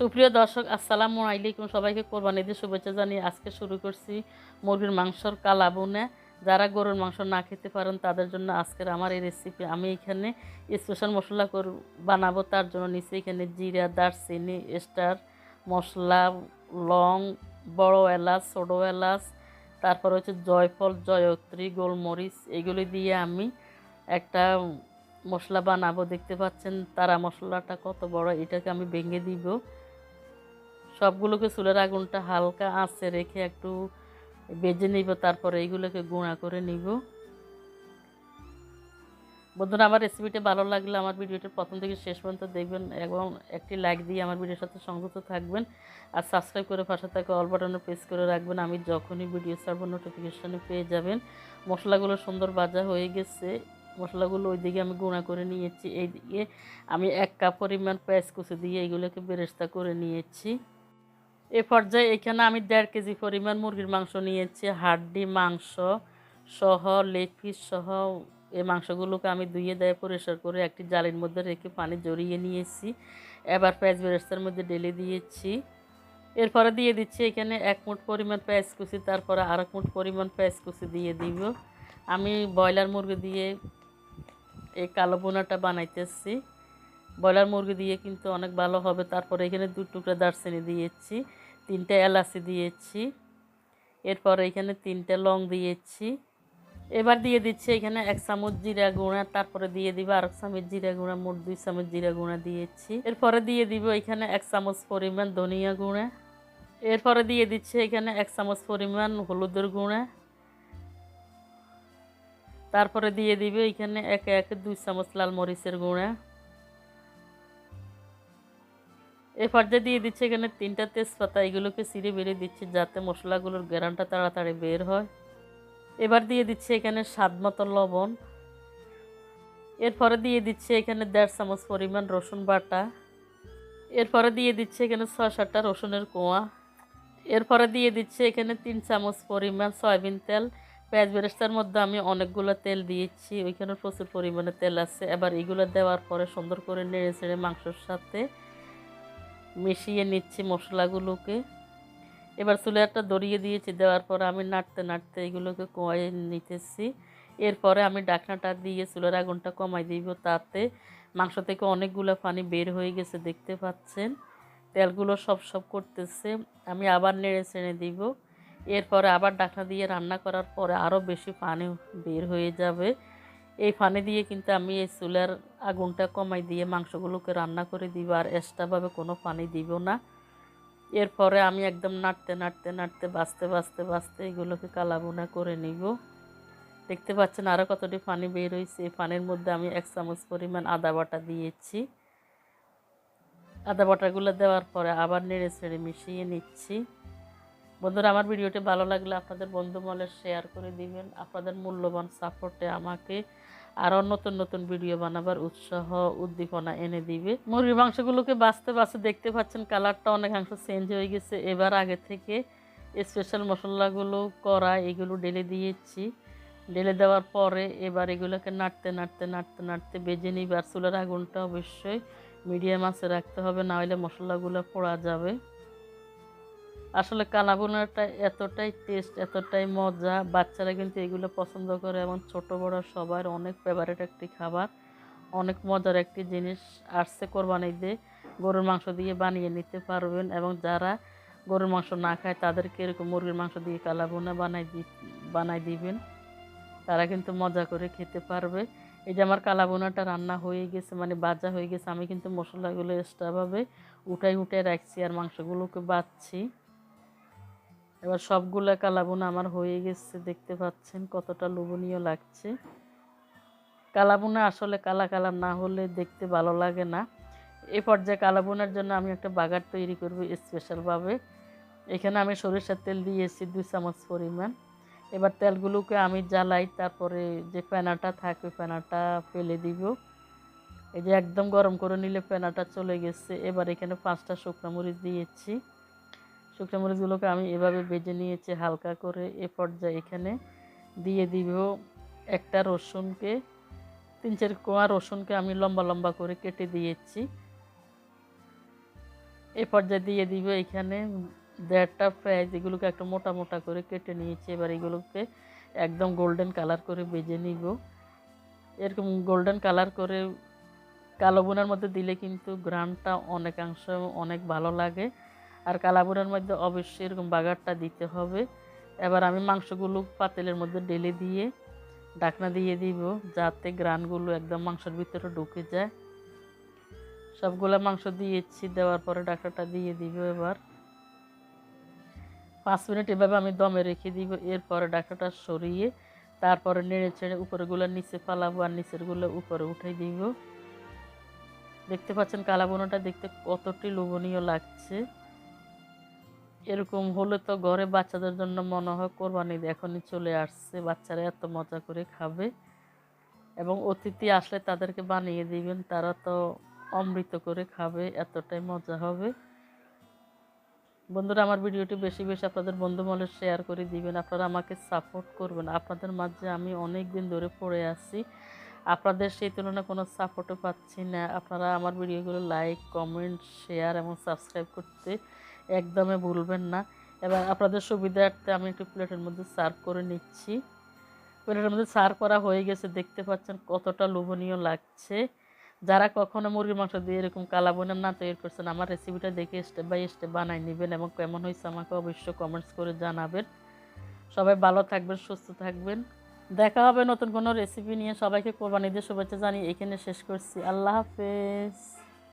সুপ্রিয় দর্শক, আসসালামু আলাইকুম। সবাইকে কোরবানি ঈদের শুভেচ্ছা জানিয়ে আজকে শুরু করছি মুরগির মাংসর কালাবুনে। যারা গরুর মাংস না খেতে পারেন, তাদের জন্য আজকের আমার এই রেসিপি আমি এখানে স্পেশাল মশলা কর বানাবো, তার জন্য নিচে এখানে জিরা, দারচিনি স্টার মশলা, লং, বড় এলাচ, ছোটো এলাচ, তারপর হচ্ছে জয়ফল, জয়ত্রী, গোলমরিচ, এগুলি দিয়ে আমি একটা মশলা বানাবো। দেখতে পাচ্ছেন তারা মশলাটা কত বড়, এটাকে আমি ভেঙে দিব। সবগুলোকে চুলের আগুনটা হালকা আঁচে রেখে একটু বেজে নিব, তারপরে এইগুলোকে গুঁড়া করে নিব। বন্ধুরা, আমার রেসিপিটা ভালো লাগলে আমার ভিডিওটা প্রথম থেকে শেষ পর্যন্ত দেখবেন এবং একটি লাইক দিয়ে আমার ভিডিওর সাথে সংযুক্ত থাকবেন। আর সাবস্ক্রাইব করে পাশে থাকা অল বাটনে প্রেস করে রাখবেন। আমি যখনই ভিডিও ছাড়বো নোটিফিকেশানে পেয়ে যাবেন। মশলাগুলো সুন্দর ভাজা হয়ে গেছে। মশলাগুলো ওইদিকে আমি গুঁড়া করে নিয়েছি। এইদিকে আমি এক কাপ পরিমাণ পেঁয়াজ কুচি দিয়ে এইগুলোকে বেরেস্তা করে নিয়েছি। এ পর্যায়ে এখানে আমি দেড় কেজি পরিমাণ মুরগির মাংস নিয়েছি, হাড্ডি, মাংস সহ, লেগ পিস সহ। এই মাংসগুলোকে আমি ধুয়ে দেয় পরিষ্কার করে একটি জালির মধ্যে রেখে পানি জড়িয়ে নিয়েছি। এবার পেঁয়াজ বেরেস্তার মধ্যে ঢেলে দিয়েছি। এরপরে দিয়ে দিচ্ছি এখানে এক মুঠ পরিমাণ পেঁয়াজ কুচি, তারপরে আর এক মুঠ পরিমাণ পেঁয়াজ কুচি দিয়ে দিব। আমি ব্রয়লার মুরগি দিয়ে এই কালো বোনাটা বানাইতেছি। ব্রয়লার মুরগি দিয়ে কিন্তু অনেক ভালো হবে। তারপরে এখানে দু টুকরা দারচিনি দিয়েছি, তিনটে এলাচি দিয়েছি, এরপরে এখানে তিনটে লং দিয়েছি। এবার দিয়ে দিচ্ছি এখানে এক চামচ জিরা গুঁড়া, তারপরে দিয়ে দিব আর এক চামচ জিরা গুঁড়া, মোট দুই চামচ জিরা গুঁড়া দিয়েছি। এরপরে দিয়ে দিব এখানে এক চামচ পরিমাণ ধনিয়া গুঁড়া। এরপরে দিয়ে দিচ্ছি এখানে এক চামচ পরিমাণ হলুদের গুঁড়া। তারপরে দিয়ে দিবে এখানে একে একে দুই চামচ লাল মরিচের গুঁড়া। এ পর্যায়ে দিয়ে দিচ্ছে এখানে তিনটা তেজপাতা, এগুলোকে সিঁড়ে বেড়ে দিচ্ছি যাতে মশলাগুলোর গ্যারানটা তাড়াতাড়ি বের হয়। এবার দিয়ে দিচ্ছে এখানে স্বাদ মতো লবণ। এরপরে দিয়ে দিচ্ছে এখানে দেড় চামচ পরিমাণ রসুন বাটা। এরপরে দিয়ে দিচ্ছে এখানে ছয় সাতটা রসুনের কোয়া। এরপরে দিয়ে দিচ্ছে এখানে তিন চামচ পরিমাণ সয়াবিন তেল। পেঁয়াজ বেরেস্তার মধ্যে আমি অনেকগুলো তেল দিয়েছি, ওইখানে প্রচুর পরিমাণে তেল আছে। এবার এগুলো দেওয়ার পরে সুন্দর করে নেড়ে চেড়ে মাংসর সাথে মিশিয়ে নিচ্ছি মশলাগুলোকে। এবার চুলে একটা দড়িয়ে দিয়েছি, দেওয়ার পরে আমি নাড়তে নাড়তে এগুলোকে কমাই নিতেছি। এরপরে আমি ডাকনাটা দিয়ে চুলের আগুনটা কমাই দিব, তাতে মাংস থেকে অনেকগুলো পানি বের হয়ে গেছে, দেখতে পাচ্ছেন? তেলগুলো সব সব করতেছে, আমি আবার নেড়ে চেড়ে দিব। এরপরে আবার ডাকনা দিয়ে রান্না করার পরে আরও বেশি পানি বের হয়ে যাবে। এই পানি দিয়ে কিন্তু আমি এই চুলার আগুনটা কমাই দিয়ে মাংসগুলোকে রান্না করে দিব আর এক্সট্রাভাবে কোনো পানি দিব না। এরপরে আমি একদম নাড়তে নাড়তে নাড়তে, বাঁচতে বাঁচতে বাঁচতে এগুলোকে কালাবোনা করে নিব। দেখতে পাচ্ছেন আরও কতটি পানি বের হয়েছে এই পানির মধ্যে আমি এক চামচ পরিমাণ আদা বাটা দিয়েছি। আদা বাটাগুলো দেওয়ার পরে আবার নেড়ে ছেড়ে মিশিয়ে নিচ্ছি। বন্ধুরা, আমার ভিডিওটি ভালো লাগলে আপনাদের বন্ধু মলে শেয়ার করে দিবেন। আপনাদের মূল্যবান সাপোর্টে আমাকে আরও নতুন নতুন ভিডিও বানাবার উৎসাহ, উদ্দীপনা এনে দিবে। মুরগির মাংসগুলোকে বাঁচতে বাঁচতে দেখতে পাচ্ছেন কালারটা অনেকাংশ চেঞ্জ হয়ে গেছে। এবার আগে থেকে স্পেশাল মশলাগুলো করা এগুলো ঢেলে দিয়েছি। ঢেলে দেওয়ার পরে এবার এগুলোকে নাড়তে নাড়তে নাড়তে নাড়তে বেজে নিবে। আর চুলের আগুনটা অবশ্যই মিডিয়াম আঁচে রাখতে হবে না হলে মশলাগুলো পোড়া যাবে। আসলে কালাবোনাটা এতটাই টেস্ট এতটাই মজা। বাচ্চারা কিন্তু এগুলো পছন্দ করে এবং ছোট বড় সবার অনেক ফেভারিট একটি খাবার। অনেক মজার একটি জিনিস আসছে কোরবানি দিয়ে। গরুর মাংস দিয়ে বানিয়ে নিতে পারবেন এবং যারা গরুর মাংস না খায়, তাদেরকে এরকম মুরগির মাংস দিয়ে কালাবোনা বানাই দি, বানাই দিবেন। তারা কিন্তু মজা করে খেতে পারবে। এই যে আমার কালাবোনাটা রান্না হয়ে গেছে মানে বাজা হয়ে গেছে, আমি কিন্তু মশলাগুলো এক্সট্রাভাবে উঠাই উঠাই রাখছি আর মাংসগুলোকে বাচ্ছি এবার সবগুলো কালাবোনা আমার হয়ে গেছে, দেখতে পাচ্ছেন কতটা লোভনীয় লাগছে। কালাবোনা আসলে কালা কালার না হলে দেখতে ভালো লাগে না। এই পর্যায়ে কালাবোনার জন্য আমি একটা বাগার তৈরি করব স্পেশালভাবে এখানে আমি সরিষার তেল দিয়েছি দুই চামচ পরিমাণ। এবার তেলগুলোকে আমি জ্বালাই, তারপরে যে পেনাটা থাকে পেনাটা ফেলে দিব। এই যে একদম গরম করে নিলে পেনাটা চলে গেছে। এবার এখানে পাঁচটা শুকনো মরিচ দিয়েছি। শুকনো মরিচগুলোকে আমি এভাবে বেজে নিয়েছি হালকা করে এ পর্যায়ে এখানে দিয়ে দিব একটা রসুনকে, তিন চার কোয়া রসুনকে আমি লম্বা লম্বা করে কেটে দিয়েছি। এ পর্যায়ে দিয়ে দিব এখানে দেড়টা পেঁয়াজ এগুলোকে একটা মোটা মোটা করে কেটে নিয়েছি। এবার এগুলোকে একদম গোল্ডেন কালার করে বেজে নিব। এরকম গোল্ডেন কালার করে কালো বোনার মধ্যে দিলে কিন্তু গ্রানটা অনেকাংশ অনেক ভালো লাগে। আর কালা বোনার মধ্যে অবশ্যই এরকম বাগারটা দিতে হবে। এবার আমি মাংসগুলো পাতিলের মধ্যে ঢেলে দিয়ে ডাকনা দিয়ে দিব, যাতে গ্রানগুলো একদম মাংসের ভিতরে ঢুকে যায়। সবগুলো মাংস দিয়েছি, দেওয়ার পরে ঢাকনাটা দিয়ে দিব এবার। পাঁচ মিনিট এভাবে আমি দমে রেখে দিব, এরপরে ঢাকনাটা সরিয়ে তারপরে নেড়ে ছেড়ে উপরেগুলো নিচে ফালাবো আর নিচেরগুলো উপরে উঠাই দিব। দেখতে পাচ্ছেন কালাবোনাটা দেখতে কতটি লোভনীয় লাগছে। এরকম হলে তো ঘরে বাচ্চাদের জন্য মনে হয় কোরবানি এখনই চলে আসছে। বাচ্চারা এত মজা করে খাবে। এবং অতিথি আসলে তাদেরকে বানিয়ে দিবেন, তারা তো অমৃত করে খাবে, এতটাই মজা হবে। বন্ধুরা, আমার ভিডিওটি বেশি বেশি আপনাদের বন্ধু মহলে শেয়ার করে দিবেন। আপনারা আমাকে সাপোর্ট করবেন। আপনাদের মাঝে আমি অনেক দিন ধরে পড়ে আছি। আপনাদের সেই তুলনায় কোনো সাপোর্টও পাচ্ছি না। আপনারা আমার ভিডিওগুলো লাইক কমেন্ট শেয়ার এবং সাবস্ক্রাইব করতে একদমই ভুলবেন না। এবার আপনাদের সুবিধার্থে আমি একটু প্লেটের মধ্যে সার্ভ করে নিচ্ছি। প্লেটের মধ্যে সার্ভ করা হয়ে গেছে, দেখতে পাচ্ছেন কতটা লোভনীয় লাগছে। যারা কখনো মুরগির মাংস দিয়ে এরকম কালা বোনের না তৈরি করছেন, আমার রেসিপিটা দেখে স্টেপ বাই স্টেপ বানাই নেবেন এবং কেমন হয়েছে আমাকে অবশ্যই কমেন্টস করে জানাবেন। সবাই ভালো থাকবেন, সুস্থ থাকবেন। দেখা হবে নতুন কোনো রেসিপি নিয়ে। সবাইকে কোরবানি দিয়ে শুভেচ্ছা জানিয়ে এখানে শেষ করছি। আল্লাহ হাফেজ।